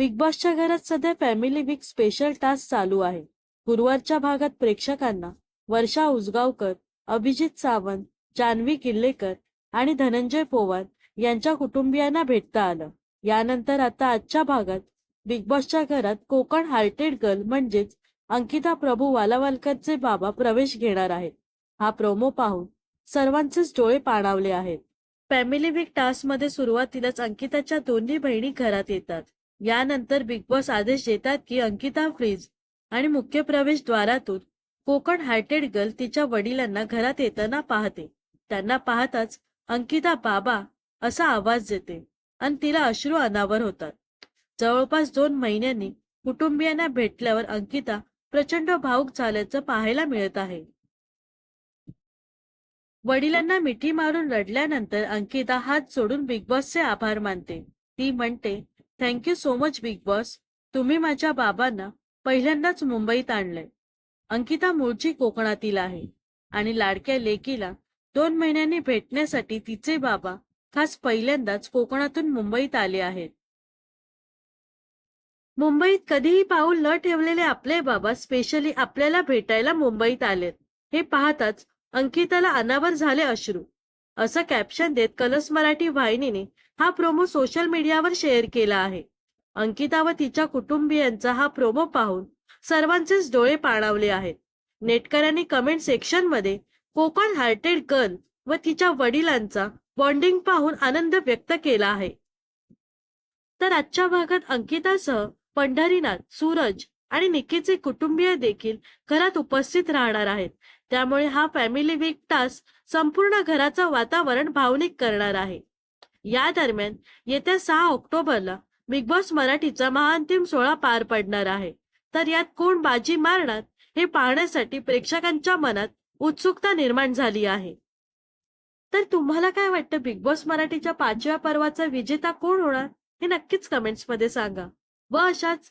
Big बॉसच्या घरात सध्या फॅमिली वीक स्पेशल टास्क चालू आहे. गुरुवारच्या भागात प्रेक्षकांना वर्षा उसगावकर अभिजित सावंत जान्हवी किल्लेकर आणि धनंजय पोवार यांच्या कुटुंबियांना भेटता आलं. यानंतर आता आजच्या भागात बिग बॉसच्या घरात कोकण हार्टेड गर्ल म्हणजेच अंकिता प्रभू वालावालकरचे बाबा प्रवेश घेणार आहेत. हा प्रोमो पाहून सर्वांचेच डोळे पाणावले आहेत. फॅमिली वीक टास्कमध्ये सुरुवातीलाच अंकिताच्या दोन्ही बहिणी घरात येतात. यानंतर बिग बॉस आदेश देतात की अंकिता फ्रीज आणि मुख्य प्रवेश द्वारातून कोकण हार्टेड गर्ल तिच्या वडिलांना घरात येताना पाहते. त्यांना पाहताच अंकिता बाबा असा आवाज देते आणि तिला अश्रू अनावर होतात. जवळपास दोन महिन्यांनी कुटुंबियांना भेटल्यावर अंकिता प्रचंड भावुक झाल्याचं पाहायला मिळत आहे. वडिलांना मिठी मारून रडल्यानंतर अंकिता हात सोडून बिग बॉसचे आभार मानते. ती म्हणते thank you so much Bigg Boss तुम्ही माझ्या बाबांना पहिल्यांदाच मुंबईत आणलंय. अंकिता मूळची कोकणातील आहे आणि लाडक्या लेकीला दोन महिन्यांनी भेटण्यासाठी तिचे बाबा खास पहिल्यांदाच कोकणातून मुंबईत आले आहेत. मुंबईत कधीही पाऊल न ठेवलेले आपले बाबा स्पेशली आपल्याला भेटायला मुंबईत आलेत. हे पाहताच अंकिताला अनावर झाले अश्रू. असं कॅप्शन देत कलस मराठी वाहिनीने हा प्रोमो सोशल मीडियावर शेअर केला आहे. अंकिता व तिच्या कुटुंबियांचा हा प्रोमो पाहून सर्वांचेच डोळे पाणावले आहेत. नेटकऱ्यांनी कमेंट सेक्शनमध्ये कोकण हार्टेड गर्ल व तिच्या वडिलांचा बॉन्डिंग पाहून आनंद व्यक्त केला आहे. तर आजच्या भागात अंकितासह पंढरीनाथ सूरज आणि निकीचे कुटुंबीय देखील घरात उपस्थित राहणार आहेत. त्यामुळे हा फॅमिली वीक टास्क संपूर्ण घराचं वातावरण भावनिक करणार आहे. या दरम्यान येत्या सहा ऑक्टोबरला बिग बॉस मराठीचा महाअंतिम सोहळा पार पडणार आहे. तर यात कोण बाजी मारणार हे पाहण्यासाठी प्रेक्षकांच्या मनात उत्सुकता निर्माण झाली आहे. तर तुम्हाला काय वाटतं? बिग बॉस मराठीच्या पाचव्या पर्वाचा विजेता कोण होणार? हे नक्कीच कमेंट्समध्ये सांगा. व अशाच